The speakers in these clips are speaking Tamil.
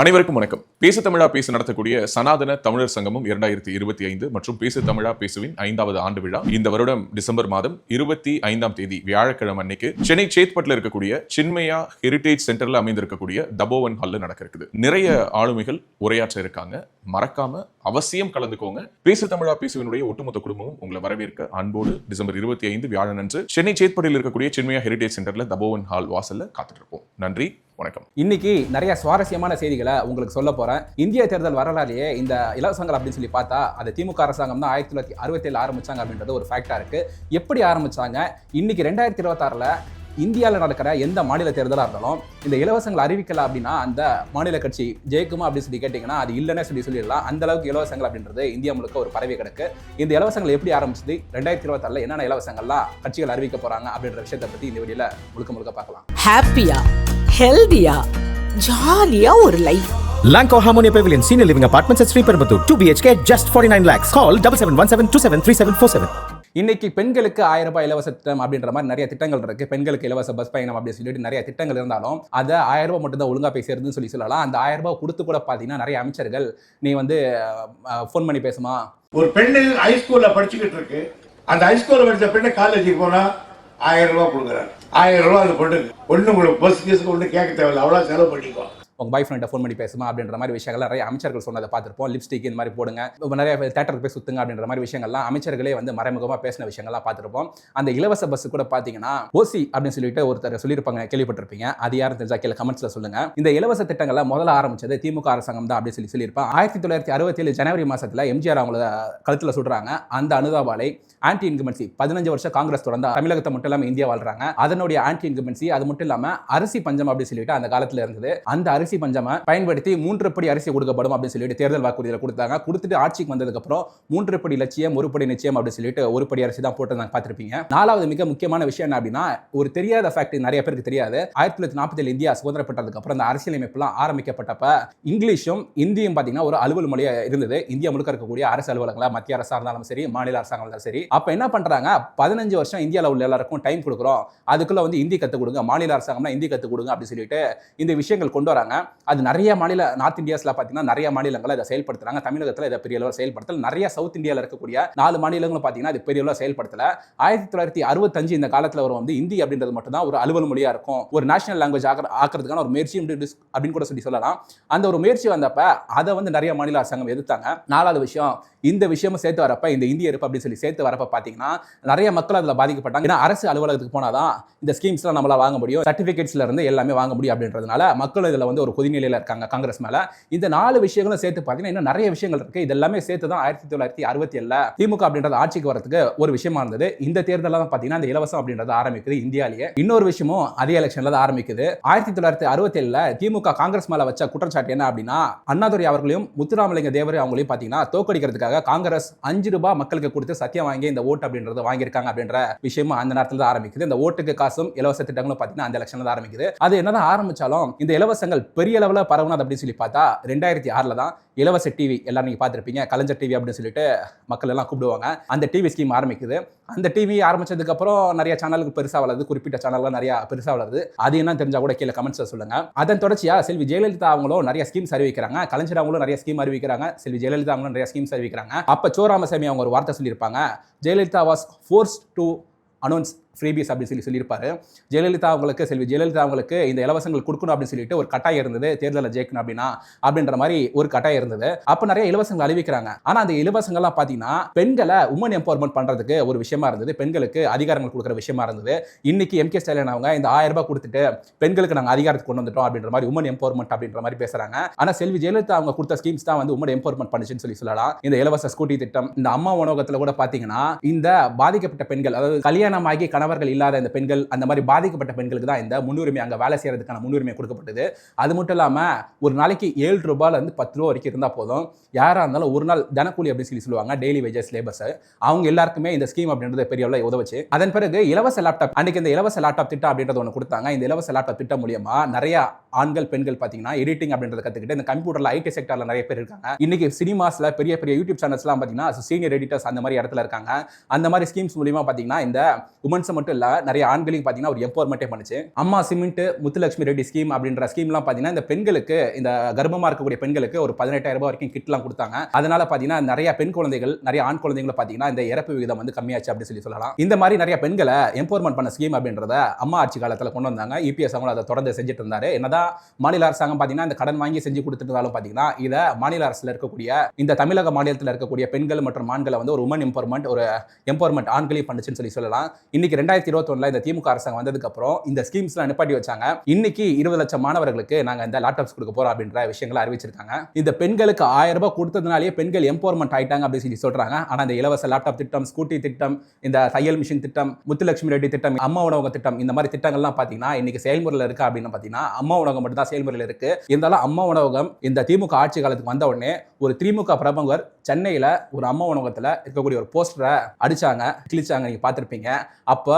அனைவருக்கும் வணக்கம். பேசு தமிழா பேசு நடத்தக்கூடிய சனாதன தமிழர் சங்கமம் இரண்டாயிரத்தி இருபத்தி ஐந்து மற்றும் பேசு தமிழா பேசுவின் ஐந்தாவது ஆண்டு விழா இந்த வருடம் டிசம்பர் மாதம் இருபத்தி ஐந்தாம் தேதி வியாழக்கிழமை அன்னைக்கு சென்னை சேத்பட்டில் இருக்கக்கூடிய சின்மயா ஹெரிடேஜ் சென்டர்ல அமைந்திருக்கக்கூடிய தபோவன் ஹால்ல நடக்க இருக்குது நிறைய ஆளுமைகள் உரையாற்ற இருக்காங்க. மறக்காம அவசியம் கலந்துக்கோங்க. பேசு தமிழா பேசுவினுடைய ஒட்டுமொத்த குடும்பமும் உங்களை வரவேற்க அன்போடு டிசம்பர் இருபத்தி ஐந்து வியாழன் அன்று சென்னை சேத்பட்டில் இருக்கக்கூடிய சின்மயா ஹெரிடேஜ் சென்டர்ல தபோவன் ஹால் வாசல்ல காத்துட்டு இருப்போம். நன்றி. வணக்கம். இன்னைக்கு நிறைய சுவாரஸ்யமான செய்திகளை உங்களுக்கு சொல்ல போறேன். இந்திய தேர்தல் வரலாறுலயே இந்த இலவசங்கள் அப்படின்னு சொல்லி பார்த்தா அது திமுக அரசாங்கம் தான் ஆயிரத்தி தொள்ளாயிரத்தி அறுபத்தேழு ஆரம்பிச்சாங்க அப்படின்றது ஒரு ஃபேக்டா இருக்கு. எப்படி ஆரம்பிச்சாங்க? இன்னைக்கு ரெண்டாயிரத்தி இருபத்தாறுல இந்தியாவில் நடக்கிற எந்த மாநில தேர்தலாக இருந்தாலும் இந்த இலவசங்கள் அறிவிக்கல அப்படின்னா அந்த மாநில கட்சி ஜெயிக்குமா அப்படின்னு சொல்லி கேட்டிங்கன்னா அது இல்லைன்னே சொல்லி சொல்லிடலாம். அந்த அளவுக்கு இலவசங்கள் அப்படின்றது இந்தியா முழுக்க ஒரு பரவி கிடக்கு இந்த இலவசங்கள் எப்படி ஆரம்பிச்சது? ரெண்டாயிரத்தி இருபத்தாறுல என்னென்ன இலவசங்கள்லாம் கட்சிகள் அறிவிக்க போறாங்க அப்படின்ற விஷயத்தை பத்தி இந்த வீடியோல முழுக்க முழுக்க பார்க்கலாம். ஹாப்பியா ஹெல்தியா ஜாலியா ஒரு life Lanco Harmonia Pavilion Senior Living Apartments at Sri Perambatoor 2 BHK just 49 lakhs. Call 7717273747. இன்னைக்கு பெண்களுக்கு ஆயிரம் ரூபாய் இலவச திட்டம் அப்படின்ற மாதிரி நிறைய திட்டங்கள் இருக்கு. பெண்களுக்கு இலவச பஸ் பயணம் அப்படின்னு சொல்லிட்டு நிறைய திட்டங்கள் இருந்தாலும் அதை ஆயிரம் ரூபாய் மட்டும் தான் ஒழுங்கா போய் சேருதுன்னு சொல்லி சொல்லலாம். அந்த ஆயிரம் ரூபாய் கொடுத்து கூட பார்த்தீங்கன்னா நிறைய அமைச்சர்கள் நீ வந்து ஃபோன் பண்ணி பேசுமா? ஒரு பெண்ணு ஹைஸ்கூல்ல படிச்சுக்கிட்டு இருக்கு. அந்த ஹைஸ்கூல்ல படிச்ச பெண்ணு காலேஜுக்கு போனா ஆயிரம் ரூபாய் கொடுக்குறாரு. ஆயிரம் ரூபாய் அது பொண்ணுக்கு. ஒன்றும் உங்களுக்கு பஸ் கேஸுக்கு ஒன்றும் கேட்க தேவையில்ல. அவ்வளோ செலவு பண்ணிக்கோ உங்கள் பாய் ஃப்ரெண்டை ஃபோன் பண்ணி பேசுமா அப்படின்ற மாதிரி விஷயங்கள் நிறைய அமைச்சர்கள் சொன்னதை பார்த்துருப்போம். லிப்ஸ்டிக் இந்த மாதிரி போடுங்க. நிறைய தேட்டருக்கு போய் சுத்துங்க அப்படின்ற மாதிரி விஷயங்கள்லாம் அமைச்சர்களே வந்து மறைமுகமாக பேசின விஷயங்கள்லாம் பார்த்துருப்போம். அந்த இலவச பஸ் கூட பார்த்தீங்கன்னா ஓசி அப்படின்னு சொல்லிட்டு ஒருத்தர் சொல்லியிருப்பாங்க கேள்விப்பட்டிருப்பீங்க. அது யாரும் தெரிஞ்சா கீழே கமெண்ட்ஸ்ல சொல்லுங்க. இந்த இலவச திட்டங்களை முதல்ல ஆரம்பிச்சது திமுக அரசாங்கம் தான் அப்படின்னு சொல்லி சொல்லியிருப்பாங்க ஆயிரத்தி தொள்ளாயிரத்தி அறுபத்தி ஏழு ஜனவரி மாசத்துல எம்ஜிஆர் அவங்கள கழுத்தில் சுடுறாங்க. அந்த அனுதாபாலை ஆன்டி இன்கமென்சி பதினஞ்சு வருஷம் காங்கிரஸ் தொடர்ந்து தமிழகத்தை மட்டும் இல்லாமல் இந்தியா வாழ்றாங்க. அதனுடைய ஆன்டி இன்கமென்சி அது மட்டும் இல்லாமல் அரிசி பஞ்சம் அப்படின்னு சொல்லிட்டு அந்த காலத்தில் இருந்தது. அந்த அரிசி பஞ்சமை பயன்படுத்தி மூன்று படி அரிசி கொடுக்கப்படும் அப்படின்னு சொல்லிட்டு தேர்தல் வாக்குறுதியில் கொடுத்தாங்க. கொடுத்துட்டு ஆட்சிக்கு வந்ததுக்கு அப்புறம் மூன்று படி லட்சியம் ஒரு படி நிச்சயம் அப்படின்னு சொல்லிட்டு ஒரு படி அரிசி தான் போட்டிருந்தாங்க பார்த்துருப்பீங்க. பார்த்திருப்பீங்க நாலாவது மிக முக்கியமான விஷயம் என்ன அப்படின்னா ஒரு தெரியாத ஃபேக்ட் நிறைய பேருக்கு தெரியாது. ஆயிரத்தி தொள்ளாயிரத்தி நாற்பத்தி இந்தியா சுதந்திரம் பெற்றதுக்கு அப்புறம் அந்த அரசியலமைப்புலாம் ஆரம்பிக்கப்பட்டப்ப இங்கிலீஷும் இந்தியும் பார்த்தீங்கன்னா ஒரு அலுவல் மொழியா இருந்தது. இந்தியா முழுக்க இருக்கக்கூடிய அரசு அலுவலகங்களா மத்திய அரசா இருந்தாலும் சரி மாநில அரசாங்கம் இருந்தாலும் சரி. அப்ப என்ன பண்றாங்க? பதினஞ்சு வருஷம் இந்தியாவில் உள்ள எல்லாருக்கும் டைம் கொடுக்குறோம். அதுக்குள்ள வந்து இந்தி கற்றுக் கொடுங்க மாநில அரசாங்கம்னா இந்தி கற்றுக் கொடுங்க அப்படின்னு சொல்லிட்டு இந்த விஷயங்கள் கொண்டு வராங்க. அது நிறைய மாநில நார்த் இந்தியாஸ்ல பார்த்தீங்கன்னா நிறைய மாநிலங்கள் இதை செயல்படுத்துறாங்க. தமிழகத்தில் இதை பெரிய அளவில் செயல்படுத்தல. நிறைய சவுத் இந்தியாவில் இருக்கக்கூடிய நாலு மாநிலங்களும் பார்த்தீங்கன்னா இது பெரிய அளவில் செயல்படுத்தல. ஆயிரத்தி தொள்ளாயிரத்தி அறுபத்தஞ்சு இந்த காலத்தில் வரும் வந்து இந்தி அப்படின்றது மட்டும் தான் ஒரு அலுவல் மொழியாக இருக்கும். ஒரு நேஷனல் லாங்குவேஜ் ஆக்கிறதுக்கான ஒரு முயற்சி அப்படின்னு கூட சொல்லி சொல்லலாம். அந்த ஒரு முயற்சி வந்தப்ப அதை வந்து நிறைய மாநில அரசாங்கம் எதிர்த்தாங்க. நாலாவது விஷயம் இந்த விஷயமும் சேர்த்து வரப்ப இந்த இந்திய இருப்பு அப்படின்னு சொல்லி சேர்த்து வரப்ப பார்த்தீங்கன்னா நிறைய மக்கள் அதில் பாதிக்கப்பட்டாங்க. ஏன்னா அரசு அலுவலகத்துக்கு போனாதான் இந்த ஸ்கீம்ஸ்லாம் நம்மளால வாங்க முடியும். சர்டிஃபிகேட்ஸ்ல இருந்து எல்லாமே வாங்க முடியும் அப்படின்றதுனால மக்கள் இதில் வந்து ஒரு கொதிநிலையில் இருக்காங்க காங்கிரஸ் மேல. இந்த நாலு விஷயங்களும் சேர்த்து பார்த்தீங்கன்னா இன்னும் நிறைய விஷயங்கள் இருக்கு. இது எல்லாமே சேர்த்து தான் ஆயிரத்தி தொள்ளாயிரத்தி அறுபத்தி ஏழுல திமுக அப்படின்றது ஆட்சிக்கு வரதுக்கு ஒரு விஷயமா இருந்தது. இந்த தேர்தலில் தான் பார்த்தீங்கன்னா இந்த இலவசம் அப்படின்றது ஆரம்பிக்குது இந்தியாலேயே. இன்னொரு விஷயமும் அதே எலெக்ஷன்ல தான் ஆரம்பிக்குது. ஆயிரத்தி தொள்ளாயிரத்தி அறுபத்தி ஏழுல திமுக காங்கிரஸ் மேல வச்ச குற்றச்சாட்டு என்ன அப்படின்னா அண்ணாதுரை அவர்களையும் முத்துராமலிங்க தேவர் அவங்களையும் பார்த்தீங்கன்னா தோக்கடிக்கிறதுக்காக காங்கிரஸ் அஞ்சு ரூபாய் மக்களுக்கு கொடுத்து சத்தியம் வாங்கி இந்த ஓட்டு அப்படின்றத வாங்கியிருக்காங்க அப்படின்ற விஷயமும் அந்த நேரத்தில் தான் ஆரம்பிக்குது. இந்த ஓட்டுக்கு காசும் இலவச திட்டங்களும் பார்த்தீங்கன்னா அந்த எலெக்ஷன்ல தான் ஆரம்பிக்குது. அது என்னதான் ஆரம்பிச்சாலும் இந்த இலவசங்கள் பெரிய அளவில் பரவுனது அப்படின்னு சொல்லி பார்த்தா ரெண்டாயிரத்தி ஆறில் தான் இலவச டிவி எல்லாம் நீங்கள் பார்த்துருப்பீங்க. கலைஞர் டிவி அப்படின்னு சொல்லிட்டு மக்கள் எல்லாம் கூப்பிடுவாங்க. அந்த டிவி ஸ்கீம் ஆரம்பிக்குது. அந்த டிவி ஆரம்பிச்சதுக்கப்புறம் நிறைய சேனலுக்கு பெருசாக வளருது. குறிப்பிட்ட சேனல்லாம் நிறைய பெருசாக வளருது. அது என்ன தெரிஞ்சா கூட கீழே கமெண்ட்ஸில் சொல்லுங்கள் அதன் தொடர்ச்சியாக செல்வி ஜெயலலிதா அவங்களும் நிறைய ஸ்கீம்ஸ் அறிவிக்கிறாங்க. கலைஞர் அவங்களும் நிறைய ஸ்கீம் அறிவிக்கிறாங்க. செல்வி ஜெயலலிதா அவங்களும் நிறைய ஸ்கீம்ஸ் அறிவிக்கிறாங்க. அப்போ சோராமசாமி அவங்க ஒரு வார்த்தை சொல்லியிருப்பாங்க. Jayalalithaa was force to announce freebies அப்படின்னு சொல்லி சொல்லியிருப்பாரு. ஜெயலலிதா அவங்களுக்கு செல்வி ஜெயலலிதா அவங்களுக்கு இந்த இலவசங்கள் கொடுக்கணும் அப்படின்னு சொல்லிட்டு ஒரு கட்டாயம் இருந்தது. தேர்தலில் ஜெயிக்கணும் அப்படின்னா அப்படின்ற மாதிரி ஒரு கட்டாயம் இருந்தது. அப்போ நிறைய இலவசங்கள் அறிவிக்கிறாங்க. ஆனால் அந்த இலவசங்கள்லாம் பார்த்தீங்கன்னா பெண்களை உமன் எம்பவர்மெண்ட் பண்ணுறதுக்கு ஒரு விஷயமா இருந்தது. பெண்களுக்கு அதிகாரங்கள் கொடுக்குற விஷயமா இருந்தது. இன்னைக்கு எம் கே ஸ்டாலின் அவங்க இந்த ஆயிரம் ரூபாய் கொடுத்துட்டு பெண்களுக்கு நாங்கள் அதிகாரத்தை கொண்டு வந்துட்டோம் அப்படின்ற மாதிரி உமன் எம்பவர்மெண்ட் அப்படின்ற மாதிரி பேசுறாங்க. ஆனால் செல்வி ஜெயலலிதா அவங்க கொடுத்த ஸ்கீம்ஸ் தான் வந்து உமன் எம்பவர்மெண்ட் பண்ணுச்சுன்னு சொல்லி சொல்லலாம். இந்த இலவச ஸ்கூட்டி திட்டம் இந்த அம்மா உணவகத்தில் கூட பார்த்தீங்கன்னா இந்த பாதிக்கப்பட்ட பெண்கள் அதாவது கல்யாணமாகி கணவர்கள் இல்லாத இந்த பெண்கள் அந்த மாதிரி பாதிக்கப்பட்ட பெண்களுக்கு தான் இந்த முன்னுரிமை அங்கே வேலை செய்கிறதுக்கான முன்னுரிமை கொடுக்கப்பட்டது. அது மட்டும் இல்லாமல் ஒரு நாளைக்கு ஏழு ரூபாயிலேருந்து பத்து ரூபா வரைக்கும் இருந்தால் போதும். யாராக இருந்தாலும் ஒரு நாள் தினக்கூலி அப்படின்னு சொல்லி சொல்லுவாங்க டெய்லி வேஜஸ் லேபர்ஸ் அவங்க எல்லாருக்குமே இந்த ஸ்கீம் அப்படின்றது பெரிய அளவில் உதவுச்சு. அதன் பிறகு இலவச லேப்டாப் அன்றைக்கி இந்த இலவச லேப்டாப் திட்டம் அப்படின்றது ஒன்று கொடுத்தாங்க. இந்த இலவச லேப்டாப் திட்டம் மூலியமா நிறைய ஆண்கள் பெண்கள் பார்த்தீங்கன்னா எடிட்டிங் அப்படின்றத கற்றுக்கிட்டு இந்த கம்ப்யூட்டரில் ஐடி செக்டரில் நிறைய பேர் இருக்காங்க. இன்னைக்கு சினிமாஸில் பெரிய பெரிய யூடியூப் சேனல்ஸ்லாம் பார்த்தீங்கன்னா சீனியர் எடிட்டர்ஸ் அந்த மாதிரி இடத்துல இருக்காங்க. அந்த மாதிரி ஸ்கீம்ஸ் மூலியமாக பார்த்தீங்கன்னா இந்த உமன்ஸ் ஆண்ஸை மட்டும் இல்லை நிறைய ஆண்களையும் பார்த்தீங்கன்னா ஒரு எம்பவர்மெண்ட்டே பண்ணுச்சு. அம்மா சிமெண்ட் முத்துலட்சுமி ரெட்டி ஸ்கீம் அப்படின்ற ஸ்கீம்லாம் பார்த்தீங்கன்னா இந்த பெண்களுக்கு இந்த கர்ப்பமாக இருக்கக்கூடிய பெண்களுக்கு ஒரு பதினெட்டாயிரம் ரூபாய் வரைக்கும் கிட்லாம் கொடுத்தாங்க. அதனால பார்த்தீங்கன்னா நிறைய பெண் குழந்தைகள் நிறைய ஆண் குழந்தைகளை பார்த்தீங்கன்னா இந்த இறப்பு விகிதம் வந்து கம்மியாச்சு அப்படின்னு சொல்லி சொல்லலாம். இந்த மாதிரி நிறைய பெண்களை எம்பவர்மெண்ட் பண்ண ஸ்கீம் அப்படின்றத அம்மா ஆட்சி காலத்தில் கொண்டு வந்தாங்க. இபிஎஸ் அவங்க அதை தொடர்ந்து செஞ்சுட்டு இருந்தாரு. என்னதான் மாநில அரசாங்கம் பார்த்தீங்கன்னா இந்த கடன் வாங்கி செஞ்சு கொடுத்துருந்தாலும் பார்த்தீங்கன்னா இதை மாநில அரசில் இருக்கக்கூடிய இந்த தமிழக மாநிலத்தில் இருக்கக்கூடிய பெண்கள் மற்றும் ஆண்களை வந்து ஒரு உமன் எம்பவர்மெண்ட் ஒரு எம்பவர்மெண்ட் ஆண்களையும் பண்ணுச்சுன்னு சொல்லி சொல்லலாம். இன்னைக்கு ரெண்டாயிரத்தி இருபத்தொன்னுல இந்த திமுக அரசாங்கம் வந்ததுக்கு அப்புறம் இந்த ஸ்கீம்ஸ்லாம் நிப்பாட்டி வச்சாங்க. இன்னைக்கு இருபது லட்சம் மாணவர்களுக்கு நாங்க இந்த லேப்டாப்ஸ் கொடுக்க போறோம் அப்படின்ற விஷயங்களை அறிவிச்சிருக்காங்க. இந்த பெண்களுக்கு ஆயிரம் ரூபாய் கொடுத்ததுனாலேயே பெண்கள் எம்பவர்மெண்ட் ஆயிட்டாங்க அப்படின்னு சொல்லி சொல்றாங்க. ஆனா இந்த இலவச லேப்டாப் திட்டம் ஸ்கூட்டி திட்டம் இந்த தையல் மிஷின் திட்டம் முத்துலட்சுமி ரெட்டி திட்டம் அம்மா உணவக திட்டம் இந்த மாதிரி திட்டங்கள்லாம் பாத்தீங்கன்னா இன்னைக்கு செயல்முறையில் இருக்கு அப்படின்னு பாத்தீங்கன்னா அம்மா உணவகம் மட்டும் தான் செயல்முறையில் இருக்கு. இருந்தாலும் அம்மா உணவகம் இந்த திமுக ஆட்சி காலத்துக்கு வந்த உடனே ஒரு திமுக பிரபங்கர் சென்னையில் ஒரு அம்மா உணவகத்தில் இருக்கக்கூடிய ஒரு போஸ்டரை அடிச்சாங்க கிழிச்சாங்க நீங்க பார்த்துருப்பீங்க. அப்போ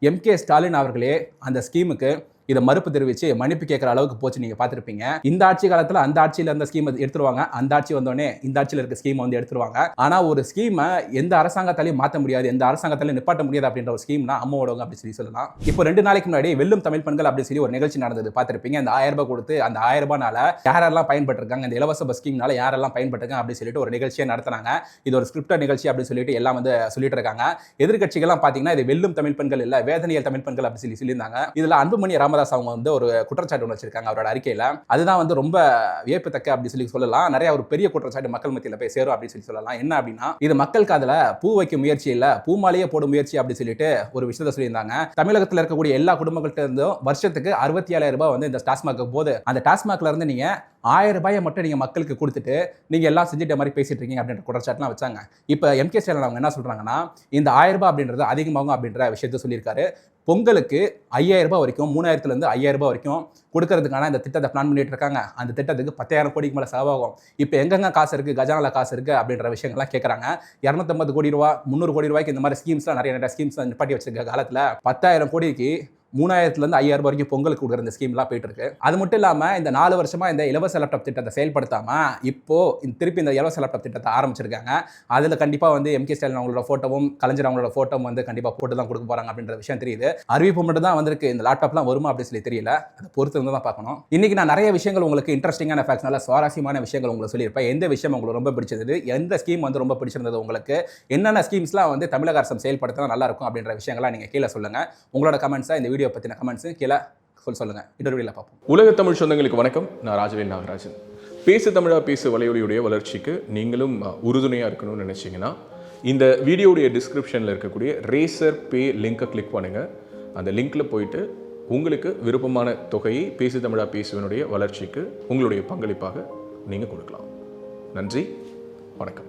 எம்கே ஸ்டாலின் அவர்களே அந்த ஸ்கீமுக்கு இதை மறுப்பு தெரிவிச்சு மன்னிப்பு கேட்குற அளவுக்கு போச்சு நீங்க பார்த்துருப்பீங்க. இந்த ஆட்சி காலத்துல அந்த ஆட்சியில இருந்த ஸ்கீம் எடுத்துருவாங்க. அந்த ஆட்சி வந்தோடனே இந்த ஆட்சியில் இருக்க ஸ்கீம் வந்து எடுத்துருவாங்க. ஆனா ஒரு ஸ்கீமை எந்த அரசாங்கத்தாலையும் மாற்ற முடியாது எந்த அரசாங்கத்தாலையும் நிப்பாட்ட முடியாது அப்படின்ற ஒரு ஸ்கீம்னா அம்மா உணவகம் அப்படி சொல்லி சொல்லலாம். இப்போ ரெண்டு நாளைக்கு முன்னாடி வெல்லும் தமிழ் பெண்கள் அப்படி சொல்லி ஒரு நிகழ்ச்சி நடந்தது. பார்த்துருப்பீங்க அந்த ஆயிரம் ரூபாய் கொடுத்து அந்த ஆயிரம் ரூபாய்னால யாரெல்லாம் பயன்பட்டிருக்காங்க இந்த இலவச பஸ் ஸ்கீம்னால யாரெல்லாம் பயன்பட்டிருக்காங்க அப்படின்னு சொல்லிட்டு ஒரு நிகழ்ச்சியை நடத்தினாங்க. இது ஒரு ஸ்கிரிப்டர் நிகழ்ச்சி அப்படின்னு சொல்லிட்டு எல்லாம் வந்து சொல்லிட்டு இருக்காங்க. எதிர்கட்சிகள்லாம் பார்த்தீங்கன்னா இது வெல்லும் தமிழ் பெண்கள் இல்லை வேதனையல் தமிழ் பெண்கள் அப்படி சொல்லி சொல்லியிருந்தாங்க. இதுல அன்புமணி ராமதாஸ் அவங்க வந்து ஒரு குற்றச்சாட்டு ஒன்று வச்சிருக்காங்க அவரோட அறிக்கையில். அதுதான் வந்து ரொம்ப வியப்பத்தக்க அப்படின்னு சொல்லி சொல்லலாம். நிறைய ஒரு பெரிய குற்றச்சாட்டு மக்கள் மத்தியில் போய் சேரும் அப்படின்னு சொல்லி சொல்லலாம். என்ன அப்படின்னா இது மக்கள் காதுல பூ வைக்கும் முயற்சி இல்லை பூமாலையே போடும் முயற்சி அப்படி சொல்லிட்டு ஒரு விஷயத்த சொல்லியிருந்தாங்க. தமிழகத்தில் இருக்கக்கூடிய எல்லா குடும்பங்கள்ட்ட இருந்தும் வருஷத்துக்கு அறுபத்தி ஏழாயிரம் ரூபாய் வந்து இந்த டாஸ்மாக் போது அந்த டாஸ்மாக்ல இருந்து நீங்க ஆயிரம் ரூபாயை மட்டும் நீங்கள் மக்களுக்கு கொடுத்துட்டு நீங்கள் எல்லாம் செஞ்சுட்ட மாதிரி பேசிட்டு இருக்கீங்க அப்படின்ற குற்றச்சாட்டுலாம் வச்சாங்க. இப்போ எம்கே ஸ்டாலின் அவங்க என்ன சொல்கிறாங்கன்னா இந்த ஆயிரம் ரூபாய் அப்படின்றது அதிகமாகும் அப்படின்ற விஷயத்த சொல்லியிருக்காரு. பொங்கலுக்கு ஐயாயிரம் ரூபாய் வரைக்கும் மூணாயிரத்துலேருந்து ஐயாயிரம் ரூபாய் வரைக்கும் கொடுக்கறதுக்கான இந்த திட்டத்தை பிளான் பண்ணிட்டு இருக்காங்க. அந்த திட்டத்துக்கு பத்தாயிரம் கோடிக்கு மேலே செலவாகும். இப்போ எங்கெங்க காசு இருக்குது கஜானால காசு இருக்குது அப்படின்ற விஷயங்கள்லாம் கேட்குறாங்க இரநூத்தம்பது கோடி ரூபா முந்நூறு கோடி ரூபாய்க்கு இந்த மாதிரி ஸ்கீம்ஸ்லாம் நிறைய நிறைய ஸ்கீம்ஸ் நிப்பாட்டி வச்சிருக்க காலத்தில் பத்தாயிரம் கோடிக்கு மூணாயிரத்துலேருந்து ஐயாயிரம் வரைக்கும் பொங்கலுக்கு கொடுக்குற இந்த ஸ்கீம்லாம் போயிட்டு இருக்கு அது மட்டும் இல்லாமல் இந்த நாலு வருஷமாக இந்த இலவச லேப்டாப் திட்டத்தை செயல்படுத்தாமல் இப்போது இந்த திருப்பி இந்த இலவச லேப்டாப் திட்டத்தை ஆரம்பிச்சிருக்காங்க. அதில் கண்டிப்பாக வந்து எம்கே ஸ்டாலின் அவங்களோட ஃபோட்டோவும் கலைஞர் அவங்களோட ஃபோட்டோவும் வந்து கண்டிப்பாக போட்டு தான் கொடுக்க போகிறாங்க அப்படின்ற விஷயம் தெரியுது. அறிவிப்பு மட்டும் தான் வந்திருக்கு. இந்த லேப்டாப்லாம் வருமா அப்படின்னு சொல்லி தெரியல. அதை பொறுத்து இருந்து தான் பார்க்கணும். இன்றைக்கி நான் நிறைய விஷயங்கள் உங்களுக்கு இன்ட்ரெஸ்டிங்கான ஃபேக்ட்ஸ் நல்ல சுவாரஸ்யமான விஷயங்கள் உங்களுக்கு சொல்லியிருப்பேன். எந்த விஷயம் உங்களுக்கு ரொம்ப பிடிச்சது எந்த ஸ்கீம் வந்து ரொம்ப பிடிச்சிருந்தது உங்களுக்கு? என்னென்ன ஸ்கீம்ஸ்லாம் வந்து தமிழக அரசு செயல்படுத்தினா நல்லாயிருக்கும் அப்படின்ற விஷயங்கள்லாம் நீங்கள் கீழே சொல்லுங்கள் உங்களோட கமெண்ட்ஸாக இந்த வீடியோ வீடியோ பற்றின கமெண்ட்ஸ் கீழே சொல் சொல்லுங்கள் இன்னொரு வீடியோவில் பார்ப்போம். உலக தமிழ் சொந்தங்களுக்கு வணக்கம். நான் ராஜவேல் நாகராஜன். பேசு தமிழா பேசு வலையொலியுடைய வளர்ச்சிக்கு நீங்களும் உறுதுணையாக இருக்கணும்னு நினச்சிங்கன்னா இந்த வீடியோடைய டிஸ்கிரிப்ஷனில் இருக்கக்கூடிய ரேசர் பே லிங்க்கை கிளிக் பண்ணுங்கள் அந்த லிங்க்கில் போயிட்டு உங்களுக்கு விருப்பமான தொகையை பேசு தமிழா பேசுவனுடைய வளர்ச்சிக்கு உங்களுடைய பங்களிப்பாக நீங்கள் கொடுக்கலாம். நன்றி. வணக்கம்.